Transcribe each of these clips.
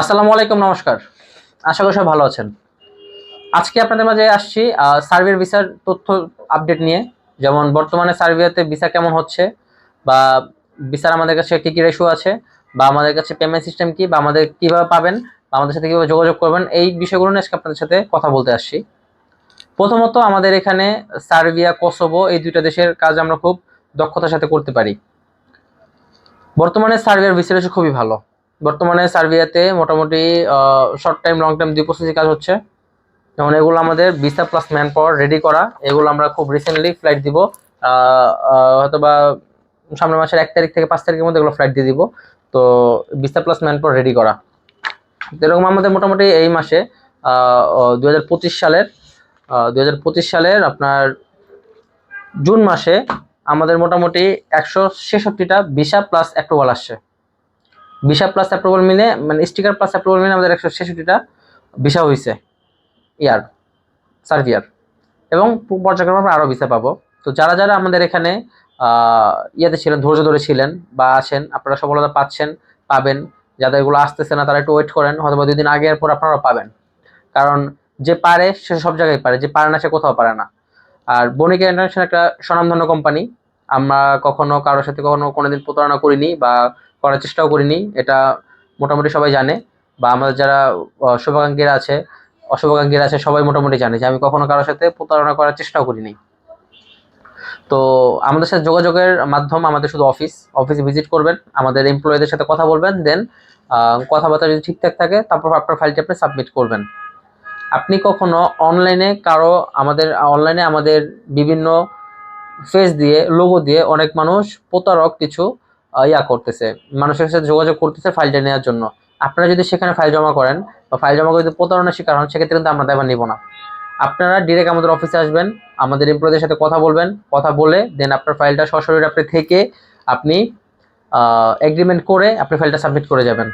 আসসালামু আলাইকুম, নমস্কার। আশা করি সব ভালো আছেন। আজকে আপনাদের মাঝে আসছি সার্বিয়ার ভিসার তথ্য আপডেট নিয়ে। যেমন বর্তমানে সার্বিয়াতে ভিসা কেমন হচ্ছে, বা ভিসার আমাদের কাছে কী কী রেশু আছে, বা আমাদের কাছে পেমেন্ট সিস্টেম কি, বা আমাদের কীভাবে পাবেন, বা আমাদের সাথে কীভাবে যোগাযোগ করবেন, এই বিষয়গুলো নিয়ে আজকে আপনাদের সাথে কথা বলতে আসছি। প্রথমত আমাদের এখানে সার্বিয়া, কোসোভো, এই দুইটা দেশের কাজ আমরা খুব দক্ষতার সাথে করতে পারি। বর্তমানে সার্বিয়ার ভিসা খুবই ভালো। বর্তমানে সার্বিয়াতে মোটামুটি শর্ট টাইম লং টাইম দুই প্রসেসিং কাজ হচ্ছে। যেমন এগুলো আমাদের visa plus man power ready করা, এগুলো আমরা খুব রিসেন্টলি ফ্লাইট দিব। হয়তো বা সামনের মাসের এক তারিখ থেকে পাঁচ তারিখের মধ্যে এগুলো ফ্লাইট দিয়ে দিব। তো visa plus man power ready করা এরকম আমাদের মোটামুটি এই মাসে দু হাজার পঁচিশ সালের দু হাজার পঁচিশ সালের আপনার জুন মাসে আমাদের মোটামুটি একশো ছেষট্টিটা ভিসা প্লাস অ্যাপ্রুভাল আসছে। ভিসা প্লাস অ্যাপ্রুভাল মিলে মানে স্টিকার প্লাস অ্যাপ্রুভাল মিলে আমাদের একশো ছেষট্টিটা ভিসা হয়েছে ইয়ার সার্ভিয়ার এবং পর্যায়ক্রমে আমরা আরও ভিসা পাবো। তো যারা যারা আমাদের এখানে ইয়েতে ছিলেন, ধৈর্য ধরে ছিলেন বা আছেন, আপনারা সফলতা পাচ্ছেন, পাবেন। যাদের এগুলো আসতেছে না, তারা একটু ওয়েট করেন হয়তো দুই দিন আগে এরপর আপনারা পাবেন। কারণ যে পারে, সে সব জায়গায় পারে, যে পারে না, সে কোথাও পারে না। আর বণিকা ইন্টারন্যাশনাল একটা স্বনামধন্য কোম্পানি আমরা কখনো কারোর সাথে কখনো কোনোদিন প্রতারণা করিনি বা করার চেষ্টাও করিনি। এটা মোটামুটি সবাই জানে বা আমাদের যারা শুভাকাঙ্ক্ষীরা আছে, অশুভাকাঙ্ক্ষীরা আছে, সবাই মোটামুটি জানে যে আমি কখনো কারোর সাথে প্রতারণা করার চেষ্টাও করিনি। তো আমাদের সাথে যোগাযোগের মাধ্যম আমাদের শুধু অফিস, অফিসে ভিজিট করবেন, আমাদের এমপ্লয়ীদের সাথে কথা বলবেন, দেন কথাবার্তা যদি ঠিকঠাক থাকে, তারপর আপনার ফাইলটি আপনি সাবমিট করবেন। আপনি কখনো অনলাইনে কারও আমাদের অনলাইনে আমাদের বিভিন্ন ফেস দিয়ে লোগো দিয়ে অনেক মানুষ প্রতারক কিছু ইয়া করতেছে। মানুষের সাথে যোগাযোগ করতেছে ফাইলটা নেওয়ার জন্য। আপনারা যদি সেখানে ফাইল জমা করেন বা ফাইল জমা করে যদি প্রতারণার শিকার হন, সেক্ষেত্রে কিন্তু আমরা দেবার নিব না। আপনারা ডিরেক্ট আমাদের অফিসে আসবেন, আমাদের এমপ্লয়ীদের সাথে কথা বলবেন, কথা বলে দেন আপনার ফাইলটা সশরীরে আপনি থেকে আপনি এগ্রিমেন্ট করে আপনি ফাইলটা সাবমিট করে যাবেন।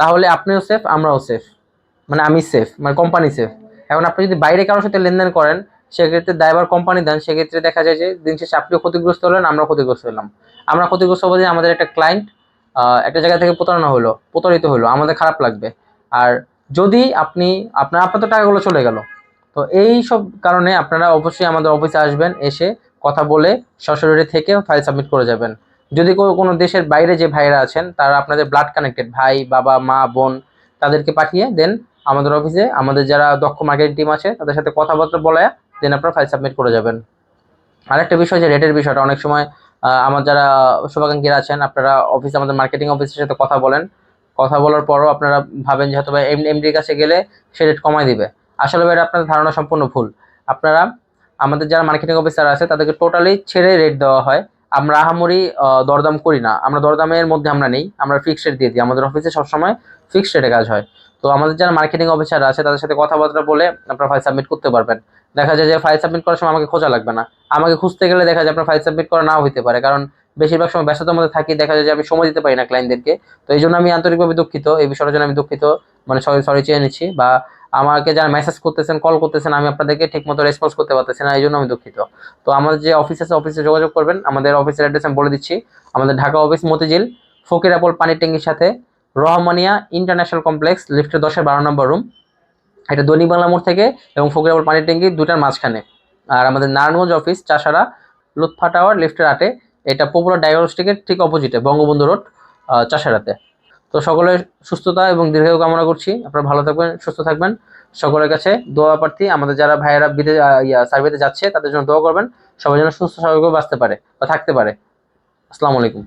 তাহলে আপনিও সেফ আমরাও সেফ মানে আমি সেফ মানে কোম্পানি সেফ এখন আপনি যদি বাইরে কারোর সাথে লেনদেন করেন সেক্ষেত্রে ড্রাইভার কোম্পানি দেন, সেক্ষেত্রে দেখা যায় যে দিন শেষে আপনিও ক্ষতিগ্রস্ত হলেন আমরা ক্ষতিগ্রস্ত হলাম। আমরা ক্ষতিগ্রস্ত হব যে আমাদের একটা ক্লায়েন্ট একটা জায়গা থেকে প্রতারণা হলো, প্রতারিত হলো, আমাদের খারাপ লাগবে। আর যদি আপনি, আপনার আপনার তো টাকাগুলো চলে গেল। তো এই সব কারণে আপনারা অবশ্যই আমাদের অফিসে আসবেন, এসে কথা বলে সশরীরে থেকে ফাইল সাবমিট করে যাবেন। যদি কোনো দেশের বাইরে যে ভাইরা আছেন, তারা আপনাদের ব্লাড কানেক্টেড ভাই, বাবা, মা, বোন, তাদেরকে পাঠিয়ে দেন আমাদের অফিসে আমাদের যারা দক্ষ মার্কেটিং টিম আছে, তাদের সাথে কথাবার্তা বলায় দেন আপনারা ফাইল সাবমিট করে যাবেন। আরেকটা বিষয় যে রেটের বিষয়টা, অনেক সময় আমার যারা শুভাকাঙ্ক্ষীরা আছেন, আপনারা অফিসে আমাদের মার্কেটিং অফিসের সাথে কথা বলেন। কথা বলার পরও আপনারা ভাবেন যে হয়তো এমডির কাছে গেলে সে রেট কমায় দিবে। আসলে এটা আপনাদের ধারণা সম্পূর্ণ ভুল। আপনারা, আমাদের যারা মার্কেটিং অফিসার আছে, তাদেরকে টোটালি ছেড়ে রেট দেওয়া হয়। আমরা আহামরি দরদাম করি না। আমরা দরদামের মধ্যে আমরা নেই। আমরা ফিক্সড রেট দিয়ে দিই। আমাদের অফিসে সবসময় ফিক্সড রেটে কাজ হয়। তো আমাদের যারা মার্কেটিং অফিসার আছে, তাদের সাথে কথাবার্তা বলে আপনারা ফাইল সাবমিট করতে পারবেন। দেখা যায় যে ফাইল সাবমিট করার সময় আমাকে খোঁজা লাগবে না। আমাকে খুঁজতে গেলে দেখা যায় আপনার ফাইল সাবমিট করা নাও হতে পারে। কারণ বেশিরভাগ সময় ব্যস্ততার মধ্যে থাকি, দেখা যায় যে আমি সময় দিতে পারি না ক্লায়েন্টদেরকে তো এই জন্য আমি আন্তরিকভাবে দুঃখিত। এই বিষয়ের জন্য আমি দুঃখিত। মানে সরি সরি চেয়ে নিচ্ছি। বা আমাকে যারা মেসেজ করতেছেন কল করতেছেন, আমি আপনাদেরকে ঠিকমতো রেসপন্স করতে পারতেছি না। এই জন্য আমি দুঃখিত। তো আমাদের যে অফিস আছে অফিসে যোগাযোগ করবেন। আমাদের অফিসের অ্যাড্রেস আমি বলে দিচ্ছি। আমাদের ঢাকা অফিস মতিঝিল ফকির আপল পানির ট্যাঙ্কির সাথে রহমানিয়া ইন্টারন্যাশনাল কমপ্লেক্স, লিফটের দশের বারো নম্বর রুম এটা দৈনিক বাংলা মোড় থেকে এবং ফকির আপল পানির ট্যাঙ্কি দুটার মাঝখানে। আর আমাদের নারায়ণগঞ্জ অফিস চাষারা, লুৎফা টাওয়ার লিফটের আটে। এটা পপুলার ডায়াগনস্টিকের ঠিক অপোজিটে বঙ্গবন্ধু রোড চাষারাতে। তো সকলের সুস্থতা এবং দীর্ঘায়ু কামনা করছি। আপনারা ভালো থাকবেন, সুস্থ থাকবেন। সকলের কাছে দোয়া প্রার্থী। আমাদের যারা ভাইয়েরা বিদেশ ইয়া সার্ভেতে যাচ্ছে, তাদের জন্য দোয়া করবেন। সবাই যেন সুস্থ স্বাভাবিকভাবে বাঁচতে পারে বা থাকতে পারে। আসসালামু আলাইকুম।